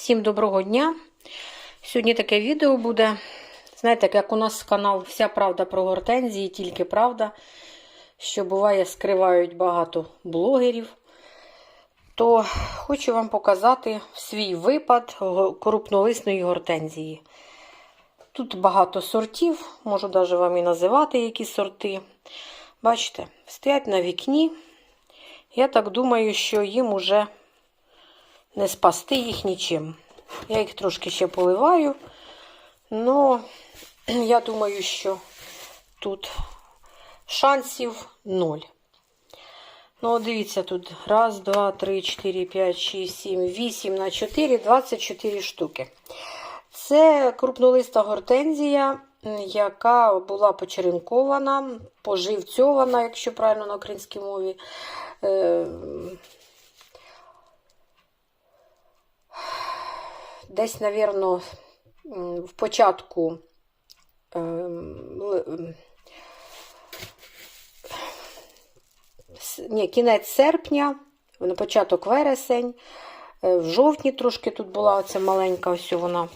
Всім доброго дня! Сьогодні таке відео буде. Знаєте, як у нас канал Вся правда про гортензії, тільки правда, що буває, скривають багато блогерів. То хочу вам показати свій випад крупнолисної гортензії. Тут багато сортів, можу навіть вам і називати які сорти. Бачите, стоять на вікні. Я так думаю, що їм уже не спасти їх нічим. Я їх трошки ще поливаю, але я думаю, що тут шансів ноль. Ну, дивіться, тут раз, два, три, чотири, п'ять, шість, сім, вісім на 4, 24 штуки. Це крупнолиста гортензія, яка була почеренкована, поживцьована, якщо правильно на українській мові. Десь, напевно, в початку ем, ем, ні, кінець серпня, на початок вересень, е, в жовтні трошки тут була оця маленька, ось вона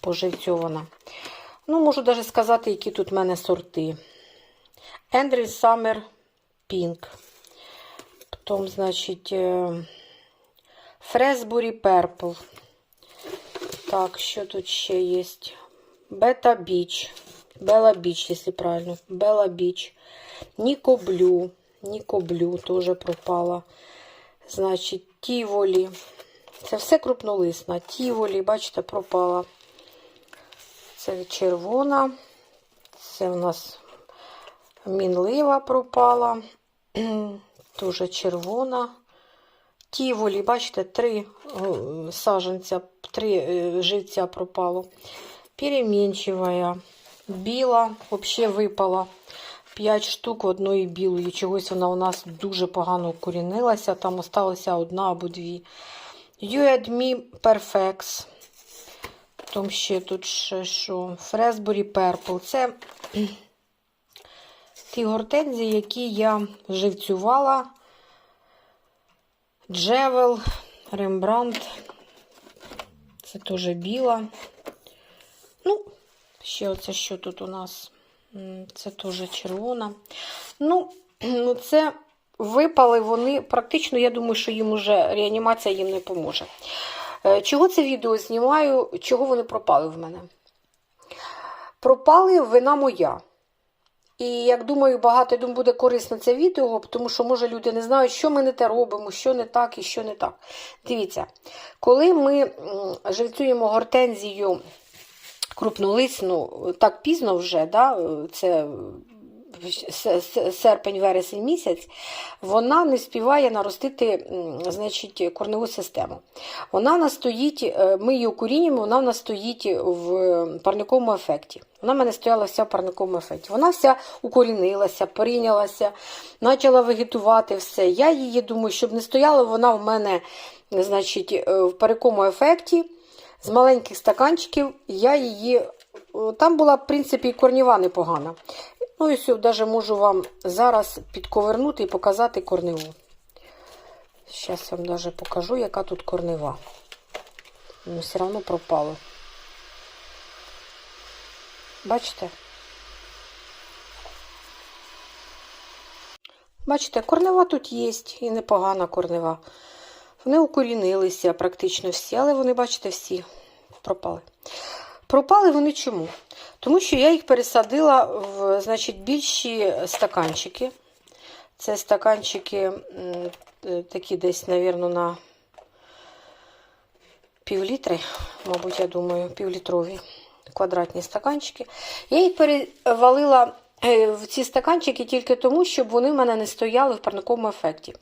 поживцьована. Ну, можу навіть сказати, які тут в мене сорти. Ендрі Summer Pink. Потім, значить, Фресбурі Purple. Так, що тут ще є? Бета Біч. Бела Біч, якщо правильно. Бела Біч. Ніко Блю. Ніко Блю теж пропала. Значить, Тіволі. Це все крупнолисна. Тіволі, бачите, пропала. Це червона. Це у нас мінлива пропала. Дуже червона. Тіволі, бачите, три е, саженця, три е, живця пропало. Перемінчива, біла, взагалі випала. П'ять штук одної білої. Чогось вона у нас дуже погано укорінилася. Там осталося одна або дві. Me Perfects. Потім ще тут ще що. Фресбурі Purple. Це ті гортензії, які я живцювала. Джевел, Рембрандт. Це теж біла. Ну, ще оце що тут у нас? Це теж червона. Ну, ну це випали вони. Практично, я думаю, що їм уже реанімація їм не поможе. Е, Чого це відео знімаю? Чого вони пропали в мене? Пропали вина моя. І як думаю, багато думаю, буде корисно це відео, тому що, може, люди не знають, що ми не те робимо, що не так і що не так. Дивіться, коли ми живцюємо гортензію крупнолисну, так пізно вже, да, це серпень-вересень місяць, вона не співає наростити значить, корневу систему. Вона нас стоїть, е, ми її укорінюємо, вона в нас стоїть в парниковому ефекті. Вона в мене стояла вся в парниковому ефекті. Вона вся укорінилася, порінялася, почала вегетувати все. Я її думаю, щоб не стояла вона в мене значить, е, в парниковому ефекті. З маленьких стаканчиків я її. Там була, в принципі, і корніва непогана. Ну і все, навіть можу вам зараз підковернути і показати корневу. Зараз вам навіть покажу, яка тут корнева. Ну, все одно пропало. Бачите? Бачите, корнева тут є, і непогана корнева. Вони укорінилися практично всі, але вони, бачите, всі пропали. Пропали вони чому? Тому що я їх пересадила в значить, більші стаканчики. Це стаканчики е, такі десь, мабуть, на півлітри, мабуть, я думаю, півлітрові квадратні стаканчики. Я їх перевалила в ці стаканчики тільки тому, щоб вони в мене не стояли в парниковому ефекті.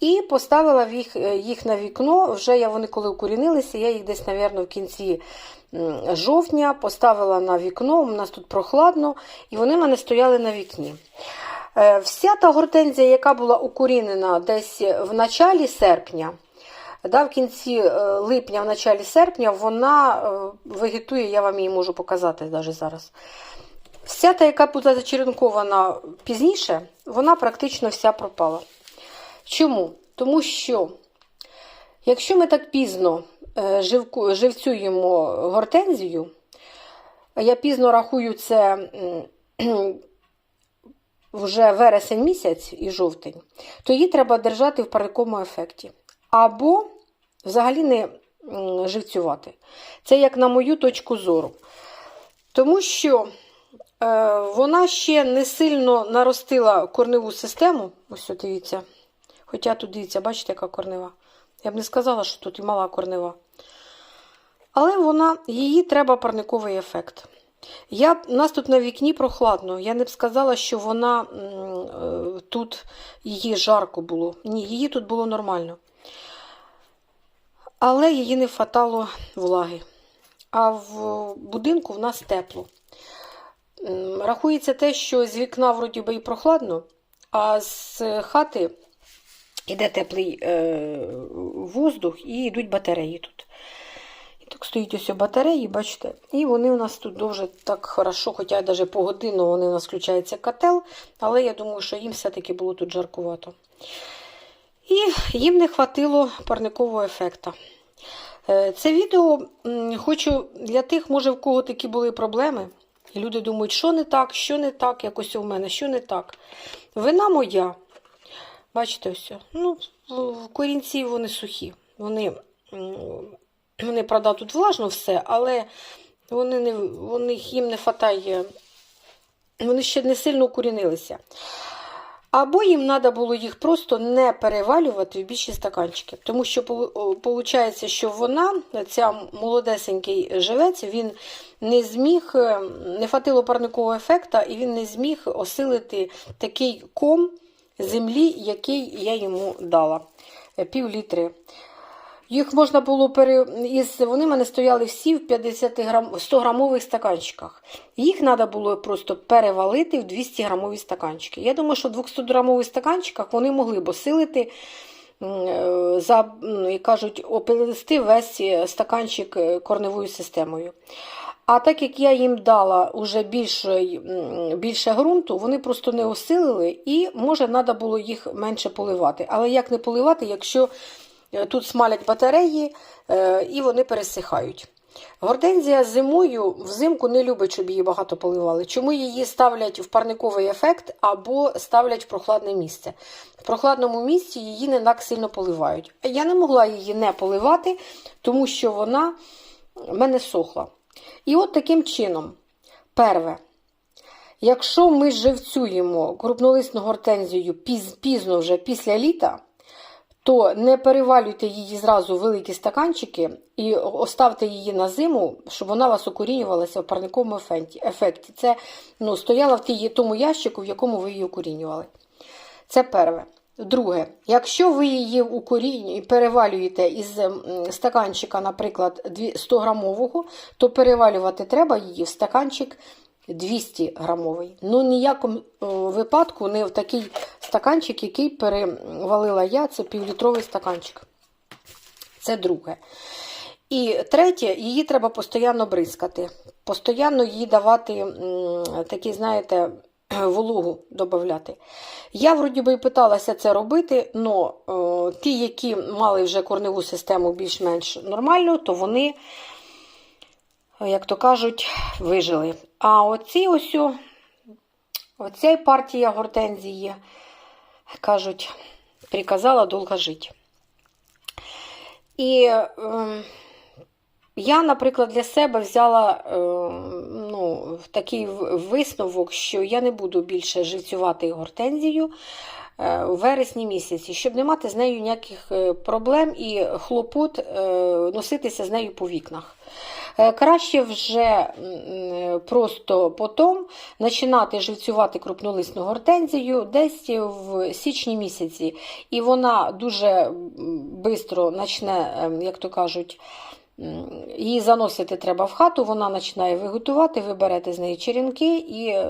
І поставила їх, е, їх на вікно. Вже я вони коли укорінилися, я їх десь, мабуть, в кінці жовтня поставила на вікно. У нас тут прохладно, і вони в мене стояли на вікні. Е, Вся та гортензія, яка була укорінена десь в началі серпня, да, в кінці е, липня, в началі серпня, вона е, вегетує, я вам її можу показати навіть зараз. Вся та, яка була зачеренкована пізніше, вона практично вся пропала. Чому? Тому що, якщо ми так пізно е, живцюємо гортензію, я пізно рахую це вже вересень місяць і жовтень, то її треба держати в парниковому ефекті. Або взагалі не живцювати. Це як на мою точку зору. Тому що вона ще не сильно наростила корневу систему. Ось от дивіться. Хоча тут дивіться, бачите, яка корнева. Я б не сказала, що тут і мала корнева. Але вона, її треба парниковий ефект. Я, у нас тут на вікні прохладно. Я не б сказала, що вона е, тут її жарко було. Ні, її тут було нормально. Але її не хватало влаги. А в будинку в нас тепло. Рахується те, що з вікна вроді би і прохладно, а з хати йде теплий е, воздух і йдуть батареї тут. І так стоїть ось батареї, бачите, і вони у нас тут дуже так хорошо, хоча навіть по годину вони у нас включається котел, але я думаю, що їм все-таки було тут жаркувато. І їм не хватило парникового ефекту. Е, Це відео хочу для тих, може, в кого такі були проблеми. І люди думають, що не так, що не так, якось у мене, що не так. Вина моя. Бачите, ось. Ну, в- корінці вони сухі. Вони, вони правда, тут влажно все, але вони не, вони, їм не фатає. вони ще не сильно укорінилися. Або їм треба було їх просто не перевалювати в більші стаканчики. Тому що виходить, що вона, ця молодесенький живець, він не зміг, е, не хватило парникового ефекту, і він не зміг осилити такий ком землі, який я йому дала. Е, Пів літри. Їх можна було пере... із... Вони мене стояли всі в 50 грам... 100 грамових стаканчиках. Їх треба було просто перевалити в 200 грамові стаканчики. Я думаю, що в 200 грамових стаканчиках вони могли б осилити, е, за, ну, як кажуть, оплести весь е, стаканчик е, корневою системою. А так як я їм дала уже більше, більше ґрунту, вони просто не осилили і, може, треба було їх менше поливати. Але як не поливати, якщо тут смалять батареї е, і вони пересихають. Гортензія зимою взимку не любить, щоб її багато поливали. Чому її ставлять в парниковий ефект або ставлять в прохладне місце? В прохладному місці її не так сильно поливають. Я не могла її не поливати, тому що вона в мене сохла. І от таким чином, перве, якщо ми живцюємо крупнолисну гортензію пізно вже після літа, то не перевалюйте її зразу в великі стаканчики і оставте її на зиму, щоб вона вас укорінювалася в парниковому ефекті. Це ну, стояла в тому ящику, в якому ви її укорінювали. Це перше. Друге, якщо ви її укорінюєте і перевалюєте із стаканчика, наприклад, 100 грамового, то перевалювати треба її в стаканчик 200 грамовий. Ну, ніякому е, випадку не в такий стаканчик, який перевалила я, це півлітровий стаканчик. Це друге. І третє, її треба постійно бризкати. Постійно їй давати такі, знаєте, вологу додати. Я, вроді би, питалася це робити, але ті, які мали вже корневу систему більш-менш нормальну, то вони, як то кажуть, вижили. А оці ось, оця партія гортензії, кажуть, приказала довго жити. І ем, я, наприклад, для себе взяла е, ну, такий висновок, що я не буду більше живцювати гортензію е, у вересні місяці, щоб не мати з нею ніяких е, проблем і хлопот е, носитися з нею по вікнах. Е, Краще вже просто потім починати живцювати крупнолисну гортензію десь в січні місяці. І вона дуже швидко почне, ем, як то кажуть, її заносити треба в хату, вона починає виготувати, ви берете з неї черенки і е,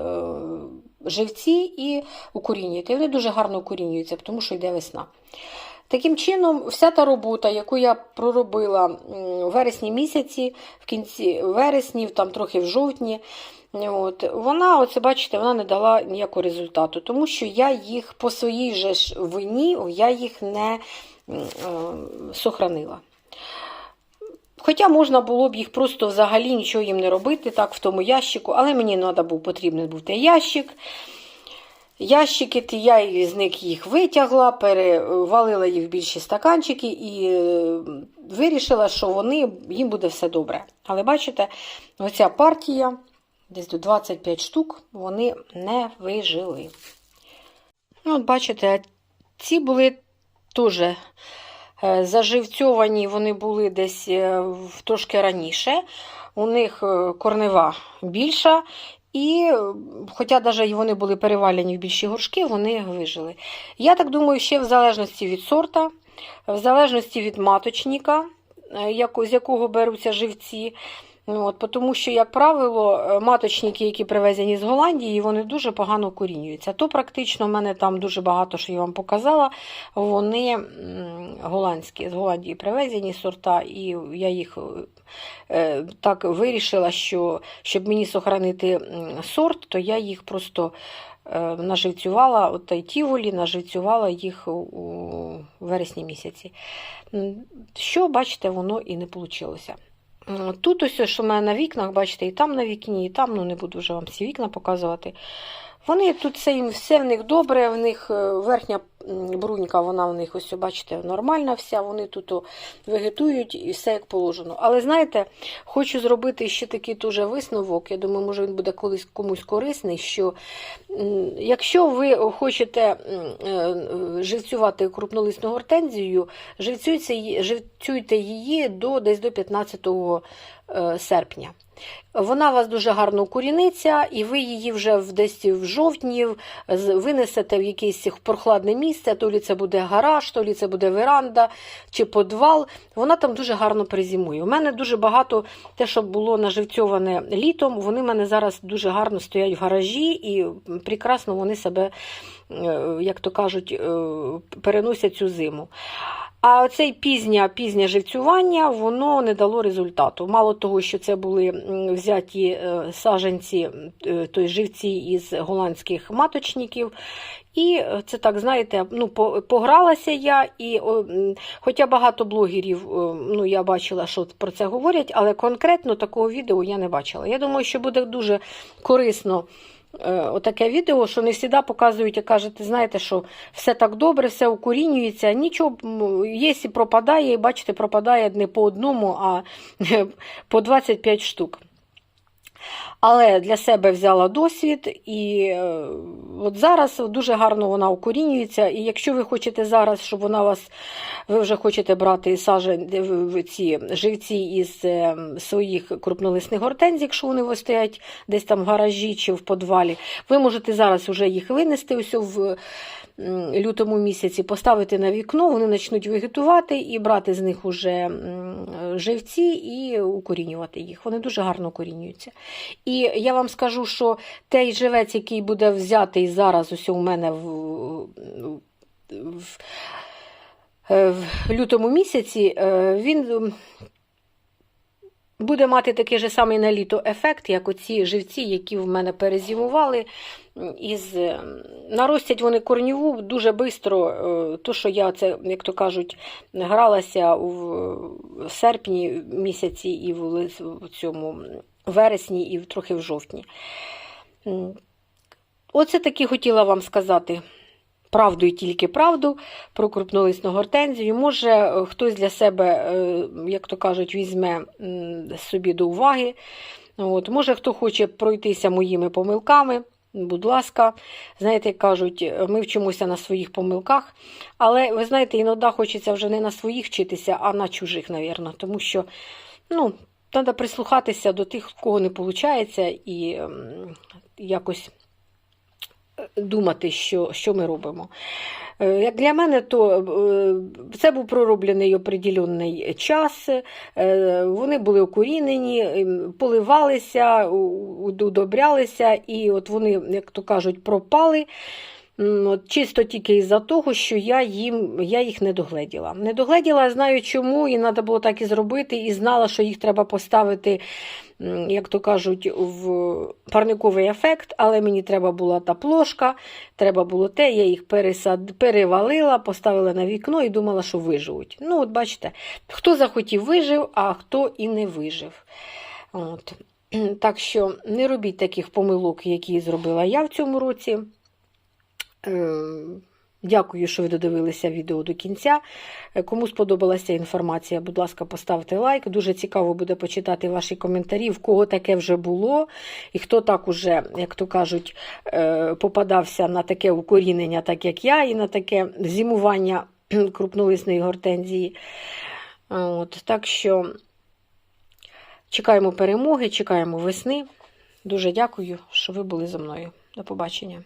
живці і укорінюєте. Вони дуже гарно укорінюються, тому що йде весна. Таким чином, вся та робота, яку я проробила у вересні місяці, в кінці вересні, там трохи в жовтні, от, вона, оце бачите, вона не дала ніякого результату, тому що я їх по своїй же ж вині, я їх не е, сохранила. Хоча можна було б їх просто взагалі нічого їм не робити, так, в тому ящику, але мені треба був потрібний був той ящик. Ящики, ті, я з них їх витягла, перевалила їх в більші стаканчики і е, вирішила, що вони, їм буде все добре. Але бачите, оця партія, десь до 25 штук, вони не вижили. Ну, от бачите, ці були теж е, заживцьовані, вони були десь е, трошки раніше. У них корнева більша, і, хоча навіть вони були перевалені в більші горшки, вони вижили. Я так думаю, ще в залежності від сорта, в залежності від маточника, е, з якого беруться живці. Ну, От, тому що, як правило, е, маточники, які привезені з Голландії, вони дуже погано корінюються. То практично в мене там дуже багато, що я вам показала, вони голландські, з Голландії привезені сорта, і я їх е, так вирішила, що щоб мені сохранити сорт, то я їх просто е, наживцювала, от той тіволі, наживцювала їх у вересні місяці. Що, бачите, воно і не вийшло. Тут ось, що в мене на вікнах, бачите, і там на вікні, і там, ну не буду вже вам всі вікна показувати. Вони тут все, їм- все в них добре, в них е, верхня брунька, вона в них ось, бачите, нормальна вся, вони тут вегетують і все як положено. Але знаєте, хочу зробити ще такий дуже висновок. Я думаю, може він буде колись комусь корисний. Що якщо ви хочете е, е, живцювати крупнолисну гортензію, живцюйте, її- до десь до 15 е, серпня. Вона у вас дуже гарно укоріниться, і ви її вже десь в жовтні винесете в якесь прохладне місце, то лі це буде гараж, то лі це буде веранда чи подвал. Вона там дуже гарно призімує. У мене дуже багато те, що було наживцьоване літом, вони в мене зараз дуже гарно стоять в гаражі і прекрасно вони себе, як то кажуть, е, переносять цю зиму. А оцей пізнє, пізнє живцювання воно не дало результату. Мало того, що це були взяті е, саженці, е, тобто живці із голландських маточників. І е, це так, знаєте, ну, погралася я, і хоча багато блогерів е, ну, я бачила, що про це говорять, але конкретно такого відео я не бачила. Я думаю, що буде дуже корисно е, отаке відео, що не завжди показують і кажуть, знаєте, що все так добре, все укорінюється, нічого, є і пропадає, і бачите, пропадає не по одному, а по 25 штук. Але для себе взяла досвід, і е, от зараз дуже гарно вона укорінюється. І якщо ви хочете зараз, щоб вона вас, ви вже хочете брати сажен, ці живці із е, своїх крупнолисних гортензій, якщо вони стоять десь там в гаражі чи в подвалі, ви можете зараз вже їх винести ось в лютому місяці, поставити на вікно, вони почнуть вегетувати і брати з них уже живці і укорінювати їх. Вони дуже гарно укорінюються. І я вам скажу, що той живець, який буде взятий зараз ось у мене в, в, в лютому місяці, е, він буде мати такий же самий на літо ефект, як оці живці, які в мене перезимували. Із, е, наростять вони корніву дуже швидко. То, що я це, як то кажуть, гралася в серпні місяці і в, цьому вересні, і трохи в жовтні. Оце таки хотіла вам сказати. Правду і тільки правду про крупнолисну гортензію. Може, е, хтось для себе, е, як то кажуть, візьме собі до уваги. От. Може, хто хоче пройтися моїми помилками, будь ласка, знаєте, як кажуть, ми вчимося на своїх помилках. Але ви знаєте, іноді хочеться вже не на своїх вчитися, а на чужих, навірно. Тому що ну, треба прислухатися до тих, в кого не виходить, і якось думати, що, що ми робимо. Е, Як для мене, то е, це був пророблений определений час, е, вони були окорінені, ем, поливалися, удобрялися, і от вони, як то кажуть, пропали. Чисто тільки із-за того, що я, їм, я їх не догледіла. Не догледіла, знаю чому, і треба було так і зробити, і знала, що їх треба поставити, як то кажуть, в парниковий ефект, але мені треба була та плошка, треба було те, я їх пересад... перевалила, поставила на вікно і думала, що виживуть. Ну, от бачите, хто захотів вижив, а хто і не вижив. От. Так що не робіть таких помилок, які зробила я в цьому році. Е, Дякую, що ви додивилися відео до кінця. Е, Кому сподобалася інформація, будь ласка, поставте лайк. Дуже цікаво буде почитати ваші коментарі, в кого таке вже було, і хто так уже, як то кажуть, е, попадався на таке укорінення, так як я, і на таке зимування крупнолисної гортензії. От, так що чекаємо перемоги, чекаємо весни. Дуже дякую, що ви були зі мною. До побачення.